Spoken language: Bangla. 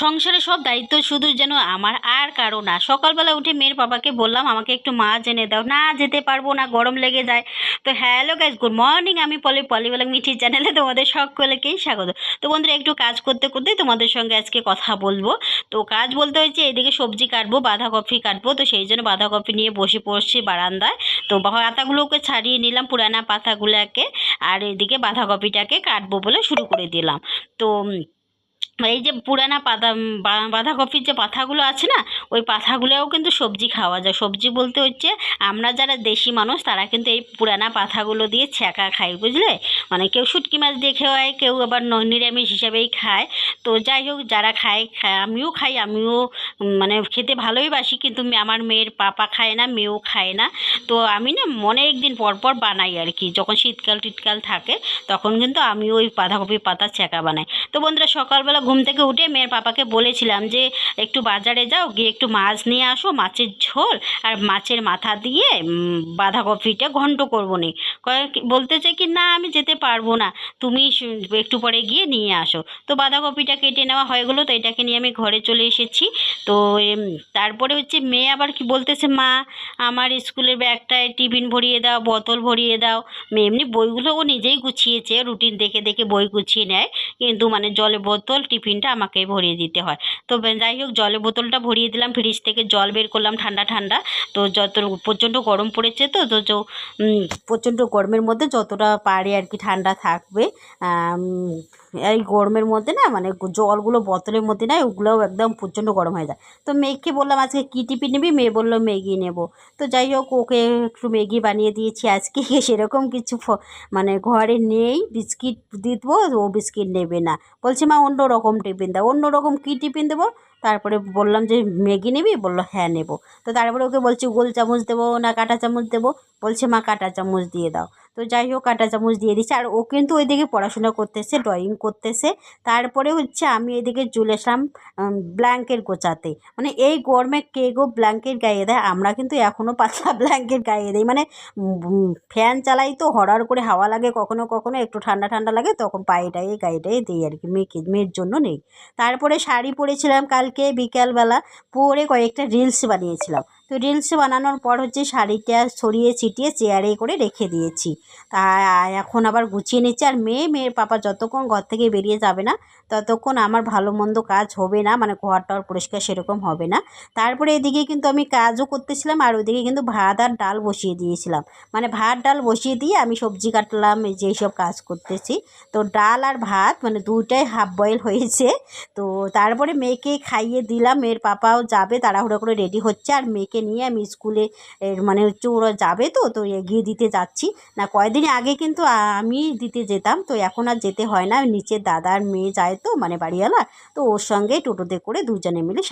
সংসারে সব দায়িত্ব শুধু যেন আমার আর কারও না। সকালবেলা উঠে মেয়ের বাবাকে বললাম, আমাকে একটু মাছ এনে দাও। না যেতে পারব না, গরম লেগে যায়। তো হ্যালো গাইজ গুড মর্নিং আমি পলি পলিবেলা মিঠি চ্যানেলে তোমাদের সকলকেই স্বাগত। তো বন্ধুরা, একটু কাজ করতে করতে তোমাদের সঙ্গে আজকে কথা বলব। তো কাজ বলতে হচ্ছে, এদিকে সবজি কাটবো, বাঁধাকপি কাটবো। তো সেই জন্য বাঁধাকপি নিয়ে বসে পড়ছি বারান্দায়। তো পাতাগুলোকে ছাড়িয়ে নিলাম, পুরানা পাতাগুলোকে। আর এদিকে বাঁধাকপিটাকে কাটবো বলে শুরু করে দিলাম। তো এই যে পুরানা পাতা বাঁধাকপির যে পাতাগুলো আছে না, ওই পাতাগুলোও কিন্তু সবজি খাওয়া যায়। সবজি বলতে হচ্ছে, আমরা যারা দেশি মানুষ, তারা কিন্তু এই পুরানা পাতাগুলো দিয়ে ছ্যাঁকা খায় বুঝলে? মানে কেউ শুটকি মাছ দিয়ে খাওয়ায়, কেউ আবার নিরামিষ হিসাবেই খায়। তো যাই হোক, যারা খায় আমিও খাই, আমিও মানে খেতে ভালোই বাসি, কিন্তু আমার মেয়ের পাপা খায় না, মেয়েও খায় না। তো আমি না অনেক দিন পর পর বানাই আর কি। যখন শীতকাল টিটকাল থাকে, তখন কিন্তু আমি ওই বাঁধাকপির পাতা ছ্যাঁকা বানাই। তো বন্ধুরা, সকালবেলা ঘুম থেকে উঠে মেয়ের পাপাকে বলেছিলাম যে, একটু বাজারে যাও, গিয়ে একটু মাছ নিয়ে আসো, মাছের ঝোল আর মাছের মাথা দিয়ে বাঁধাকপিটা ঘন্ট করব নি। বলতে চাই কি, না, আমি যেতে পারব না। তুমি একটু পরে গিয়ে নিয়ে আসো। তো বাঁধাকপিটা কেটে নেওয়া হয়ে গেলো, তো এটাকে নিয়ে আমি ঘরে চলে এসেছি। তো তারপরে হচ্ছে মেয়ে আবার কি বলতেছে, মা, আমার স্কুলের ব্যাগটায় টিফিন ভরিয়ে দাও, বোতল ভরিয়ে দাও। মেয়ে এমনি বইগুলো ও নিজেই গুছিয়েছে, রুটিন দেখে দেখে বই গুছিয়ে নেয়। কিন্তু মানে জলের বোতল টিফিনটা আমাকে ভরিয়ে দিতে হয়। তো যাই হোক, জলের বোতলটা ভরিয়ে দিলাম, ফ্রিজ থেকে জল বের করলাম ঠান্ডা ঠান্ডা। তো যত প্রচণ্ড গরম পড়েছে তো তো প্রচণ্ড গরমের মধ্যে যতটা পারে আর কি ঠান্ডা থাকবে এই গরমের মধ্যে না মানে জলগুলো বোতলের মধ্যে না ওগুলোও একদম প্রচণ্ড গরম হয়ে যায়। তো মেয়েকে বললাম, আজকে কী টিফিন নিবি? মেয়ে বলল, ম্যাগি নেব। তো যাই হোক, ওকে একটু ম্যাগি বানিয়ে দিয়েছি আজকে। সেরকম কিছু মানে ঘরে নেই, বিস্কিট দিতবো, ও বিস্কিট নেবে না। বলছি, মা অন্য রকম টিফিন দাও। অন্য রকম কী টিফিন দেবো? তারপরে বললাম যে, ম্যাগি নিবি? বলল হ্যাঁ নেব। তো তারপরে ওকে বলছি, গোল চামচ দেবো না কাঁটা চামচ দেবো? বলছে, মা, কাঁটা চামচ দিয়ে দাও। তো যাই হোক, কাঁটা চামচ দিয়ে দিচ্ছে। আর ও কিন্তু ওইদিকে পড়াশোনা করতেছে, ড্রয়িং করতেছে। তারপরে হচ্ছে আমি এদিকে চলে আসলাম ব্ল্যাঙ্কেট গোছাতে। মানে এই গরমে কে গো ব্ল্যাঙ্কেট গায়ে দেয়, আমরা কিন্তু এখনও পাতলা ব্ল্যাঙ্কেট গায়ে দিই। মানে ফ্যান চালাই তো হরার করে হাওয়া লাগে কখনো কখনো, একটু ঠান্ডা ঠান্ডা লাগে, তখন পায়ে টায়ে গায়ে টায়ে দিই আর কি, মেয়েকে, মেয়ের জন্য নেই। তারপরে শাড়ি পরেছিলাম কালকে। বিকালবেলা পরে কয়েকটা রিলস বানিয়েছিলাম। তো রিলস বানানোর পর হচ্ছে শাড়িটা ছড়িয়ে ছিটিয়ে চেয়ারে করে রেখে দিয়েছি। তা এখন আবার গুছিয়ে নিচ্ছি। আর মেয়ে, মেয়ের পাপা যতক্ষণ ঘর থেকে বেরিয়ে যাবে না, ততক্ষণ আমার ভালো মন্দ কাজ হবে না মানে ঘর টর পরিষ্কার সেরকম হবে না। তারপরে এদিকে কিন্তু আমি কাজও করতেছিলাম, আর ওইদিকে কিন্তু ভাত আর ডাল বসিয়ে দিয়েছিলাম। মানে ভাত, ডাল বসিয়ে দিয়ে আমি সবজি কাটলাম যেই সব কাজ করতেছি। তো ডাল আর ভাত মানে দুইটাই হাফ বয়েল হয়েছে। তো তারপরে মেয়েকে খাইয়ে দিলাম, মেয়ের পাপাও যাবে, তাড়াহুড়ো করে রেডি হচ্ছে, আর মেয়েকে নিয়ে আমি স্কুলে মানে হচ্ছে ওরা যাবে তো তো এগিয়ে দিতে যাচ্ছি। না, কয়েকদিন আগে কিন্তু আমি দিতে যেতাম, তো এখন আর যেতে হয় না। নিচের দাদার মেয়ে যায় তো মানে বাড়িওয়ালা তো ওর সঙ্গে টোটোতে করে দুজনে মিলে